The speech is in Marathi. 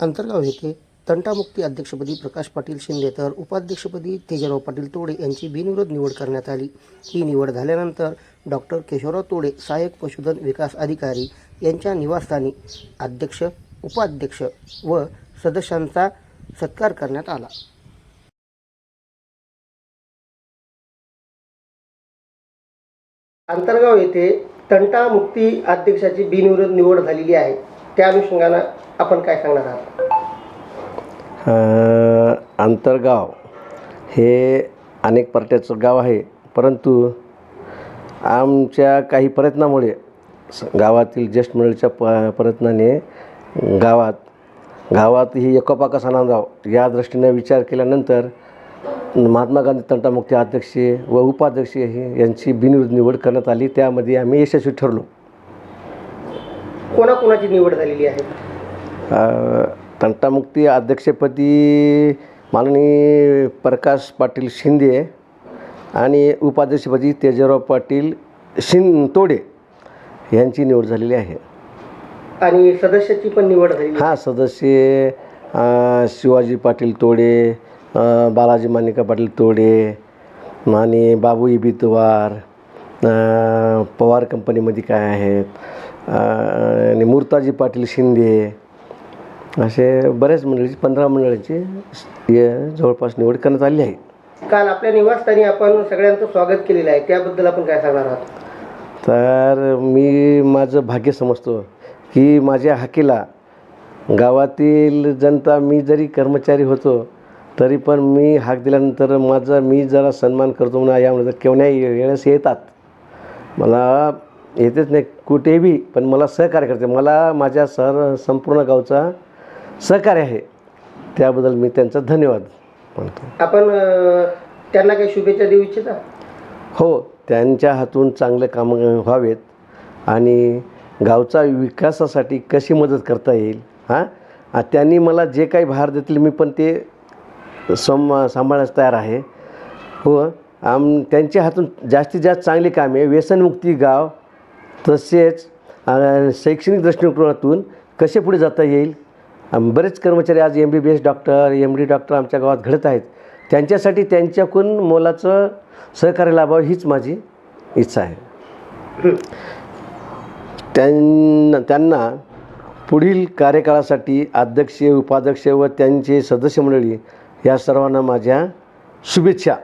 अंतर्गाव येथे तंटामुक्ती अध्यक्षपदी प्रकाश पाटील शिंदे तर उपाध्यक्षपदी तेजराव पाटील तोडे यांची बिनविरोध निवड करण्यात आली. ही निवड झाल्यानंतर डॉक्टर केशवराव तोडे सहाय्यक पशुधन विकास अधिकारी यांच्या निवासस्थानी अध्यक्ष उपाध्यक्ष व सदस्यांचा सत्कार करण्यात आला. अंतर्गाव येथे तंटामुक्ती अध्यक्षाची बिनविरोध निवड झालेली आहे. त्या अनुषंगानं आपण काय सांगणार आहात? आंतरगाव हे अनेक पर्ट्याचं गाव आहे परंतु आमच्या काही प्रयत्नामुळे स- गावातील ज्येष्ठ मंडळीच्या प प्रयत्नाने गावात गावात ही एकोपा कसा नांदाव या दृष्टीने विचार केल्यानंतर महात्मा गांधी तंटामुक्ती अध्यक्ष व उपाध्यक्ष हे यांची बिनविरोध निवड करण्यात आली. त्यामध्ये आम्ही यशस्वी ठरलो. कोणाकोणाची निवड झालेली आहे तंटामुक्ती अध्यक्षपदी माननीय प्रकाश पाटील शिंदे आणि उपाध्यक्षपदी तेजराव पाटील शिं तोडे यांची निवड झालेली आहे आणि सदस्याची पण निवड आहे. हा सदस्य शिवाजी पाटील तोडे बालाजी मानिका पाटील तोडे आणि बाबू इबितवार पवार कंपनीमध्ये काय आहेत आणि मुर्ताजी पाटील शिंदे असे बऱ्याच मंडळीची पंधरा मंडळाची हे जवळपास निवड करण्यात आली आहे. काल आपल्या निवासस्थानी आपण सगळ्यांचं स्वागत केलेलं आहे. त्याबद्दल आपण काय सांगणार आहात? तर मी माझं भाग्य समजतो की माझ्या हाकेला गावातील जनता मी जरी कर्मचारी होतो तरी पण मी हाक दिल्यानंतर माझा मी जरा सन्मान करतो म्हणून यामुळे केवढ्याही वेळेस येतात. मला येतेच नाही कुठेही पण मला सहकार्य करते. मला माझ्या सर संपूर्ण गावचा सहकार्य आहे. त्याबद्दल मी त्यांचा धन्यवाद म्हणतो आपण अं, त्यांना काही शुभेच्छा देऊ इच्छिता? हो त्यांच्या हातून चांगले काम व्हावेत आणि गावचा विकासासाठी कशी मदत करता येईल हां? आ, त्यांनी मला जे काही भार देतील मी पण ते सम सांभाळण्यास तयार आहे. हो आम त्यांच्या हातून जास्तीत जास्त चांगली कामे व्यसनमुक्ती गाव तसेच शैक्षणिक दृष्टिकोनातून कसे पुढे जाता येईल? बरेच कर्मचारी आज M B B S doctor M D doctor आमच्या गावात घडत आहेत. त्यांच्यासाठी त्यांच्याकडून मोलाचं सहकार्य लाभावं हीच माझी इच्छा आहे. त्यांना त्यांना पुढील कार्यकाळासाठी अध्यक्ष उपाध्यक्ष व त्यांचे सदस्य मंडळी या सर्वांना माझ्या शुभेच्छा.